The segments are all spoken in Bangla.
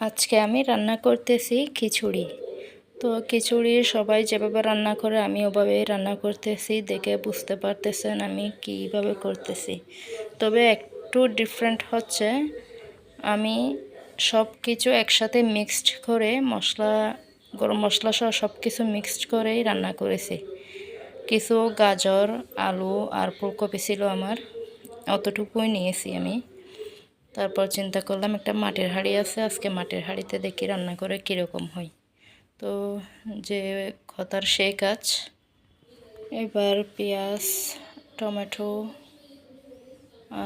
আজকে আমি রান্না করতেছি খিচুড়ি। তো খিচুড়ি সবাই যেভাবে রান্না করে আমি ওভাবেই রান্না করতেছি, দেখে বুঝতে পারতেছেন আমি কীভাবে করতেছি। তবে একটু ডিফারেন্ট হচ্ছে, আমি সব কিছু একসাথে মিক্সড করে মশলা, গরম মশলা সহ সব কিছু মিক্সড করেই রান্না করেছি। কিছু গাজর, আলু আর ফুলকপি ছিল আমার, অতটুকুই নিয়েছি আমি। তারপর চিন্তা করলাম একটা মাটির হাঁড়ি আছে, আজকে মাটির হাঁড়িতে দেখি রান্না করে কীরকম হয়। তো যে কথার সেই কাজ। এবার পেঁয়াজ, টমেটো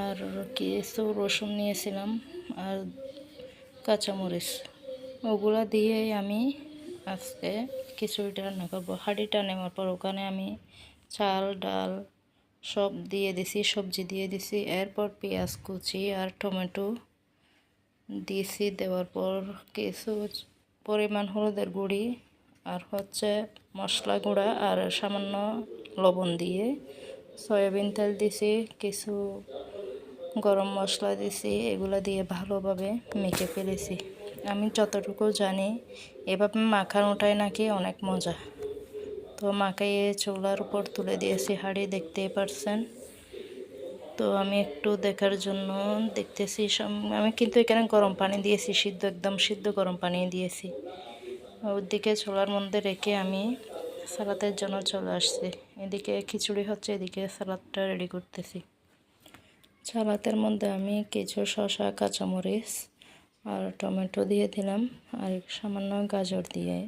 আর কিছু রসুন নিয়েছিলাম আর কাঁচামরিচ। ওগুলা দিয়েই আমি আজকে খিচুড়িটা রান্না করব। হাঁড়িটা নেওয়ার পর ওখানে আমি চাল, ডাল সব দিয়ে দিছি, সবজি দিয়ে দিছি, এরপর পেঁয়াজ কুচি আর টমেটো দিয়েছি দেওয়ার পর কিছু পরিমাণ হলুদের গুঁড়ি আর হচ্ছে মশলা গুঁড়া আর সামান্য লবণ দিয়ে সয়াবিন তেল দিছি, কিছু গরম মশলা দিছি, এগুলো দিয়ে ভালোভাবে মেখে ফেলেছি। আমি যতটুকু জানি, এভাবে মাখানোটাই নাকি অনেক মজা। তো মাখাইয়ে চুলার উপর তুলে দিয়েছি হাঁড়ি দেখতেই পারছেন। তো আমি একটু দেখার জন্য দেখতেছি আমি কিন্তু এখানে গরম পানি দিয়েছি, সিদ্ধ, একদম সিদ্ধ গরম পানি দিয়েছি। ওদিকে চুলার মধ্যে রেখে আমি সালাতের জন্য চলে আসছি। এদিকে খিচুড়ি হচ্ছে, এদিকে সালাদটা রেডি করতেছি। সালাদের মধ্যে আমি কিছু শশা কাঁচামরিচ আর টমেটো দিয়ে দিলাম আর সামান্য গাজর দিয়ে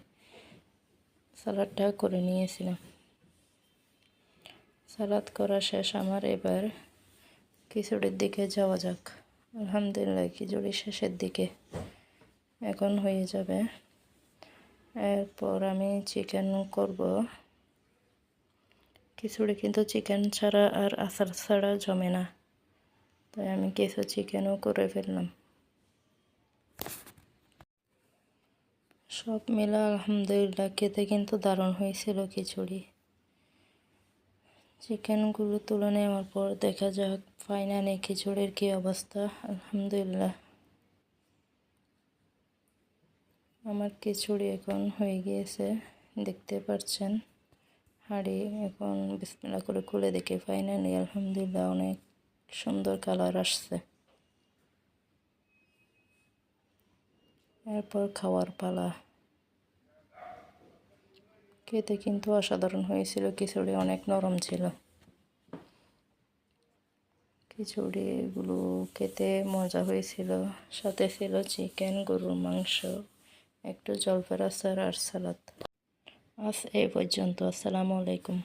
সালাডটা করে নিয়েছিলাম। সালাদ করা শেষ, আমার এবার খিচুড়ির দিকে যাওয়া যাক। আলহামদুলিল্লাহ, খিচুড়ি শেষের দিকে এখন হয়ে যাবে। এরপর আমি চিকেন করব। খিচুড়ি কিন্তু চিকেন ছাড়া আর আচার ছাড়া জমে না। তাই আমি কিছু চিকেনও করে ফেললাম। সব মিলে আলহামদুলিল্লাহ, খেতে কিন্তু দারুণ হয়েছিল খিচুড়ি। চিকেনগুলো তুলে নেওয়ার পর দেখা যাক ফাইনালি খিচুড়ির কী অবস্থা, আলহামদুলিল্লাহ। আমার খিচুড়ি এখন হয়ে গিয়েছে, দেখতে পাচ্ছেন। হাঁড়ি এখন বিসমিল্লা করে খুলে দেখে ফাইনালি আলহামদুলিল্লাহ অনেক সুন্দর কালার আসছে। এরপর খাওয়ার পালা। খেতে কিন্তু অসাধারণ হয়েছিল, খিচুড়ি অনেক নরম ছিল। খিচুড়িগুলো খেতে মজা হয়েছিল, সাথে ছিল চিকেন গরুর মাংস, একটু জলফের আচার আর সালাদ। আজ এই পর্যন্ত, আসসালামু আলাইকুম।